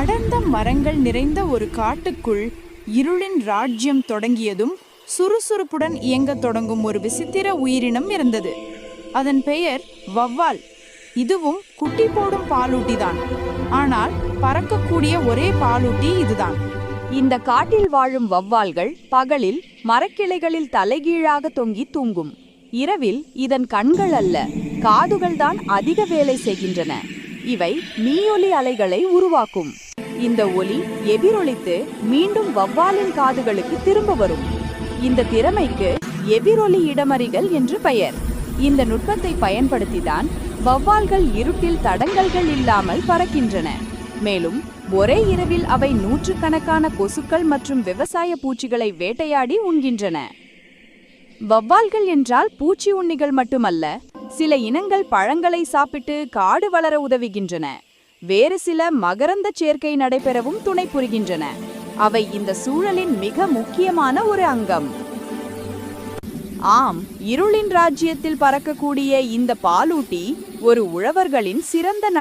அடர்ந்த மரங்கள் நிறைந்த ஒரு காட்டுக்குள் இருளின் ராஜ்யம் தொடங்கியதும் சுறுசுறுப்புடன் இயங்கத் தொடங்கும் ஒரு விசித்திர உயிரினம் இருந்தது. அதன் பெயர் வவ்வால் இதுவும் குட்டி போடும் பாலூட்டிதான். ஆனால் பறக்கக்கூடிய ஒரே பாலூட்டி இதுதான். இந்த காட்டில் வாழும் வவ்வால்கள் பகலில் மரக்கிளைகளில் தலைகீழாக தொங்கி தூங்கும். இரவில் இதன் கண்கள் அல்ல காதுகள்தான் அதிக வேலை செய்கின்றன. இவை மீயொலி அலைகளை உருவாக்கும். இந்த ஒலி எதிரொலித்து மீண்டும் வவ்வாலின் காதுகளுக்கு திரும்ப வரும். இந்த திறமைக்கு எதிரொலி இடமறிகள் என்று பெயர். இந்த நுட்பத்தை பயன்படுத்திதான் வவ்வால்கள் இருட்டில் தடங்கல்கள் இல்லாமல் பறக்கின்றன. மேலும் ஒரே இரவில் அவை நூற்றுக்கணக்கான கொசுக்கள் மற்றும் விவசாய பூச்சிகளை வேட்டையாடி உண்கின்றன. வவ்வால்கள் என்றால் பூச்சி உண்ணிகள் மட்டுமல்ல சில இனங்கள் பழங்களை சாப்பிட்டு காடு வளர உதவுகின்றன. வேறு சில மகரந்த சேர்க்கை நடைபெறவும் துணை புரிகின்றன. அவை இந்த சூழலின் மிக முக்கியமான ஒரு அங்கம். ஆம் இருளின் ராஜ்யத்தில் பறக்கக்கூடிய இந்த பாலூட்டி ஒரு உழவர்களின் சிறந்த